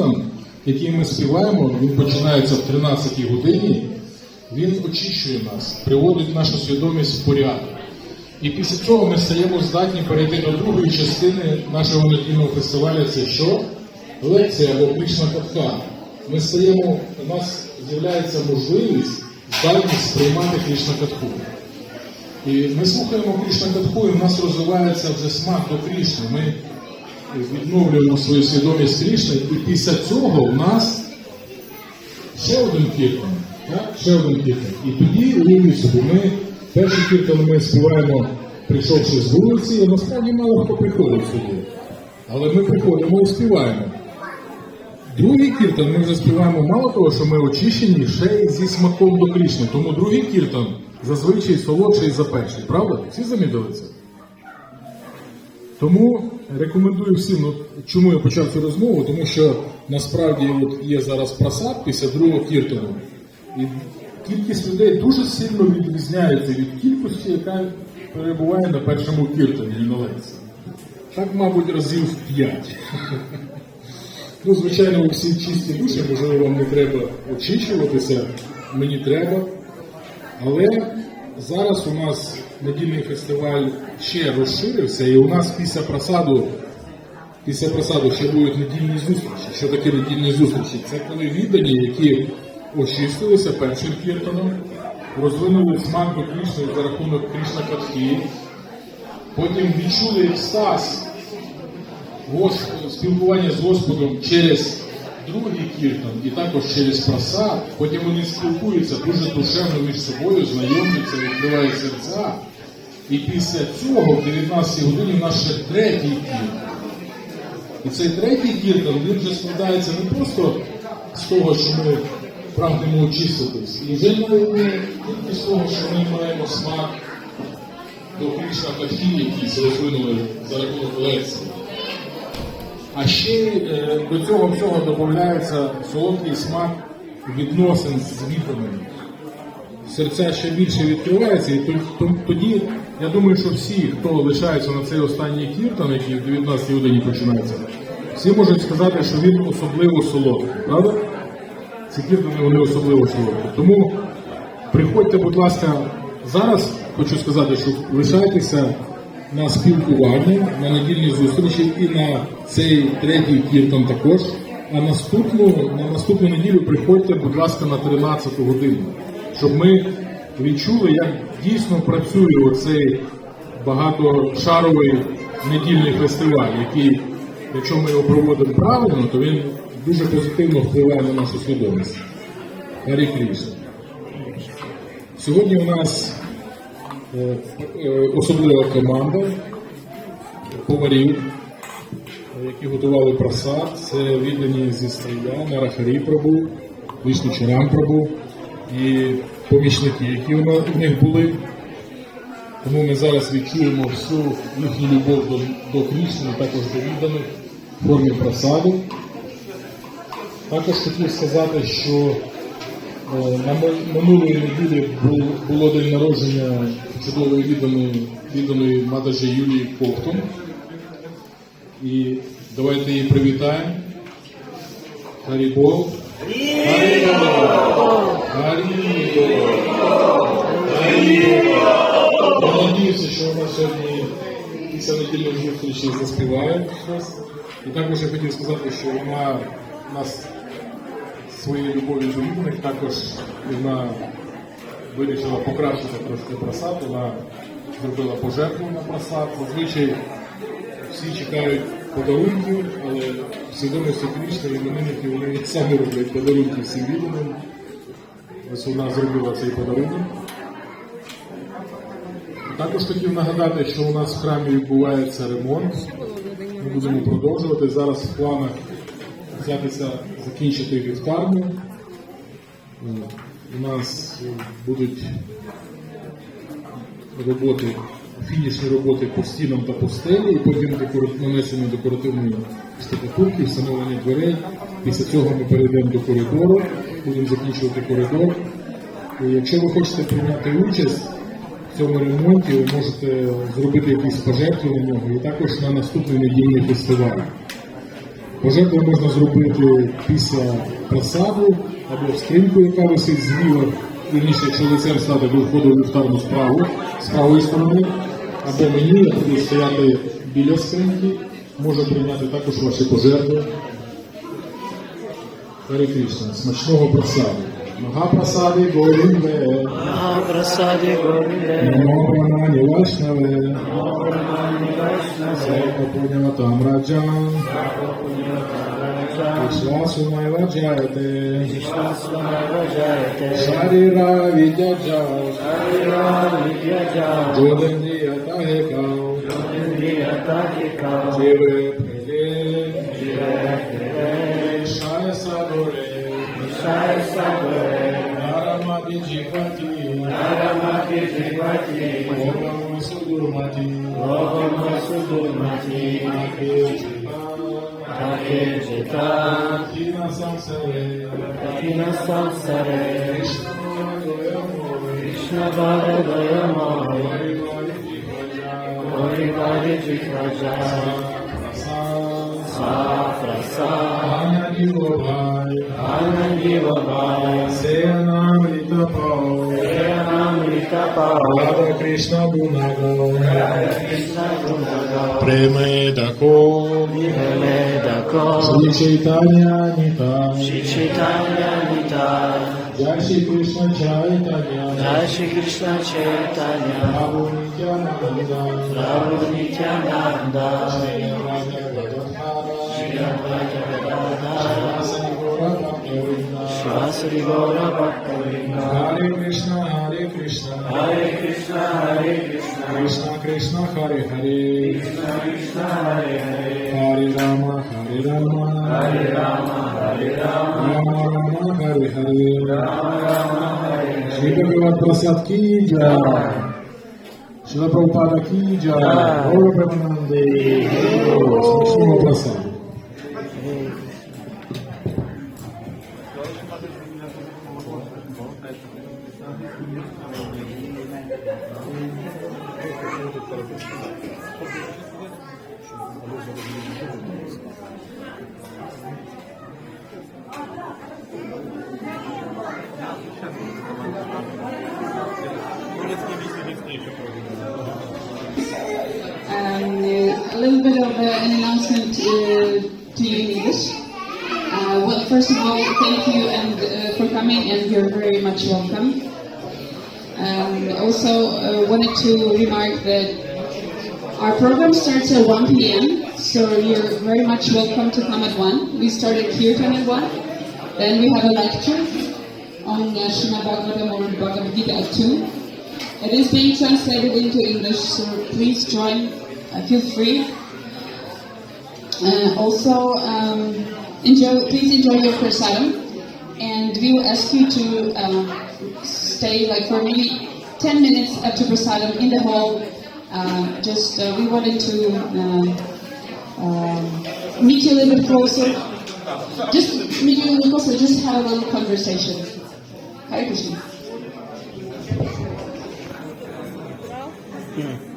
кіртан, який ми співаємо, він починається в 13 годині. Він очищує нас, приводить нашу свідомість в порядок. І після цього ми стаємо здатні перейти до другої частини нашого недільного фестивалю. Це що? Лекція або Кришна Катха. Ми стаємо, у нас з'являється можливість здатність сприймати Кришна Катху. І ми слухаємо Кришна Катху, і в нас розвивається вже смак до Кришни. Ми відновлюємо свою свідомість Кришни, і після цього в нас ще один кіртан. Так? Ще один кіртан. І тоді уявіть собі, ми перший кіртан ми співаємо, прийшовши з вулиці, і насправді мало хто приходить сюди. Але ми приходимо і співаємо. Другий кіртан ми вже співаємо мало того, що ми очищені ще й зі смаком до Крішни. Тому другий кіртан зазвичай солодший за перший, правда? Всі замітили це? Тому рекомендую всім, ну, чому я почав цю розмову, тому що насправді от є зараз просад після другого кіртану. І кількість людей дуже сильно відрізняється від кількості, яка перебуває на першому кіртані і на лекції. Так, мабуть, разів в п'ять. Ну, звичайно, ви всі чисті душі, можливо, вам не треба очищуватися, мені треба. Але зараз у нас недільний фестиваль ще розширився, і у нас після просаду, після просаду ще будуть недільні зустрічі. Що таке недільні зустрічі? Це коли віддані, які очистилися першим кіртаном, розвинули смак до Кришни за рахунок Кришна Катхи, потім відчули екстаз спілкування з Господом через другий кіртан і також через просад. Потім вони спілкуються дуже душевно між собою, знайомляться, відкривають серця. І після цього, в 19 годині, у нас ще третій кіртан. І цей третій кіртан він вже складається не просто з того, що ми прагнемо очиститись, і вже не тільки з того, що ми маємо смак до Кришна Кахі, який розвинули за рахунок лекції. А ще е, до цього всього додається солодкий смак відносин з відданими. Серця ще більше відкривається, і то- то- тоді я думаю, що всі, хто лишається на цей останній кіртан, який в 19 годині починається, всі можуть сказати, що він особливо солодкий, правда? Ці кіртани вони особливо солодкі. Тому приходьте, будь ласка, зараз хочу сказати, що лишайтеся на спілкування, на недільні зустрічі і на цей третій кіртан також. А наступну, на наступну неділю приходьте, будь ласка, на 13 годину, щоб ми відчули, як дійсно працює оцей багатошаровий недільний фестиваль, який, якщо ми його проводимо правильно, то він дуже позитивно впливає на нашу свідомість. Гарі Крішна. Сьогодні у нас особлива команда поварів, е, які готували просад. Це віддані зі стрія, Нарахарі Прабу, Вишні Чарам Прабу і помічники, які у них були. Тому ми зараз відчуємо всю їхню любов до, до Крішни, також до відданих в формі просаду. Також хотів сказати, що е, на ми- минулої неділі було день народження чудової відданої, відданої Мадажі Юлії Ковтун. І давайте її привітаємо. Я надіюся, що вона сьогодні після недільної зустрічі заспіває. І також я хотів сказати, що вона нас своєю любов'ю до відданих також вона вирішила покращити трошки просад, вона зробила пожертву на просад. Зазвичай всі чекають подарунків, але в свідомості іменинники вони самі роблять подарунки всім відданим. Ось вона зробила цей подарунок. Також хотів нагадати, що у нас в храмі відбувається ремонт. Ми будемо продовжувати. Зараз в планах взятися закінчити вівтарню. Е, У нас е, будуть роботи, фінішні роботи по стінам та по стелі, і потім нанесення декоративної штукатурки, встановлення дверей. Після цього ми перейдемо до коридору, будемо закінчувати коридор. І якщо ви хочете прийняти участь в цьому ремонті, ви можете зробити якісь пожертви на нього і також на наступний недільний фестиваль. Пожертву можна зробити після просаду або в скриньку, яка висить зліва. Вірніше, якщо лицем стати до входу в вівтарну справу з правої сторони, або мені, я буду стояти біля скриньки, можу прийняти також ваші пожертви. Харі смачного просаду. Мага просади Говінде, Mahaprasade Govinde, Намо Прамані Вайшнаве, Ashwasu Maiva Jayate Shari Ravidya Jaya Jodhani Atahe Kao Jive Pele Shai Sabore Shai Sabore Narama Vijivati Narama Vijivati Om Namah Sudurmati Om Namah Sudurmati Om Namah Sudurmati acreditar que não são serei, que não são serei. Krishna Bhagavaya Mahari Hori Bari Jikaja Safra Sa Anandi Vabhai Anandi Vabhai Seyanamrita Pau Gunago, Krishna Gunaga, Preme Dako, Sri Chaitanya Nita, Shri Chaitanya Nita, Jai Shri Krishna Chaitanya, Jai Shri Krishna Chaitanya, Prabhu Nityananda, Prabhu Nityananda, Shri Radha Gadadhara, Shri Advaita Gadadhara, Shri Gaura Bhaktavinda, Shivasri Gaura Bhaktavinda, Hare Krishna, Hare Krishna, Hare Krishna, Hare Krishna, Krishna Krishna, Hare Hare, Krishna Krishna, Hare Hare, Hare Rama, Hare Rama, Hare Rama, Hare Rama, Rama Rama, Hare Hare, Rama Rama, Hare Hare. Shri Bhagavad Prasad Ki Jai, Shri Prabhupada Ki Jai, Gaura Premanande, Smashimo Prasad. To you in English. Uh, well, first of all, thank you and uh, for coming, and you're very much welcome. Um, also, uh, wanted to remark that our program starts at 1 p.m., so you're very much welcome to come at 1. We started Kirtan at 1, then we have a lecture on uh, Srimad Bhagavatam or Bhagavad Gita at 2. It is being translated into English, so please join. Uh, feel free. Uh, also, um, enjoy. Please enjoy your prasadam, and we will ask you to um, stay like for maybe 10 minutes after prasadam in the hall. Uh, just uh, we wanted to um, um, meet you a little bit closer. Just meet you a little closer. Just have a little conversation. Hare Krishna. Hmm.